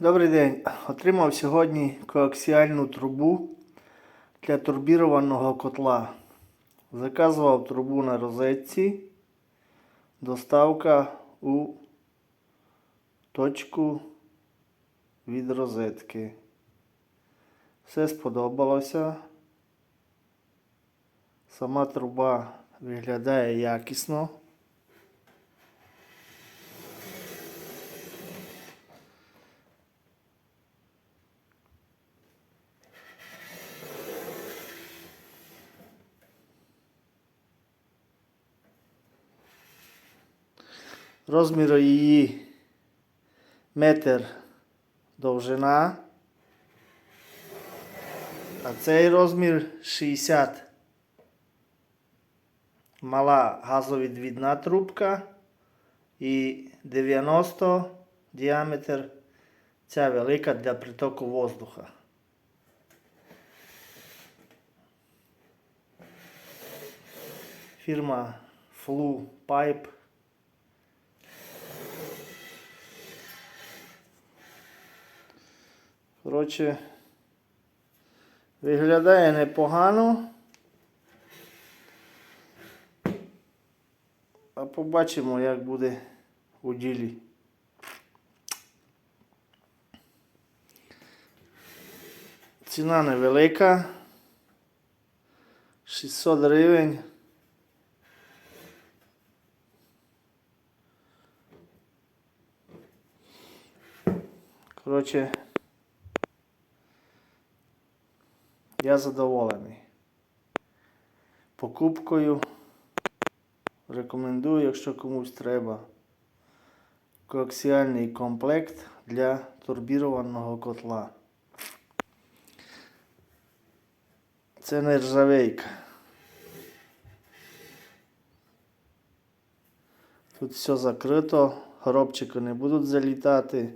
Добрий день. Отримав сьогодні коаксіальну трубу для турбірованого котла. Заказував трубу на розетці. Доставка у точку від розетки. Все сподобалося. Сама труба виглядає якісно. Розмір її метр довжина. А цей розмір 60. Мала газовідвідна трубка і 90 діаметр. Ця велика для притоку воздуха. Фірма Flu Pipe. Коротше, виглядає непогано. А побачимо, як буде у ділі. Ціна невелика. 600 гривень. Коротше, я задоволений. Покупкою рекомендую, якщо комусь треба. Коаксіальний комплект для турбірованого котла. Це нержавейка. Тут все закрито, горобчики не будуть залітати.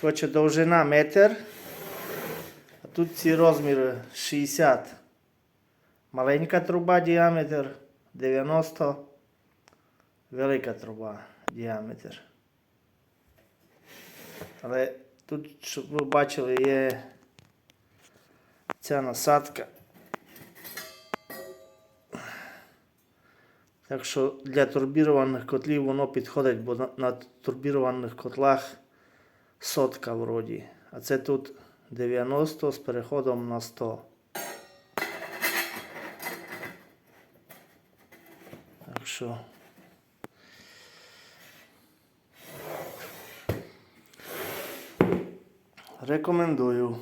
Коротше, довжина метр. А тут ці розміри 60. Маленька труба діаметр 90. Велика труба діаметр. Але тут, щоб ви бачили, є ця насадка. Так що для турбірованих котлів воно підходить, бо на турбірованих котлах сотка вроді. А це тут 90 з переходом на 100. Так що. Рекомендую.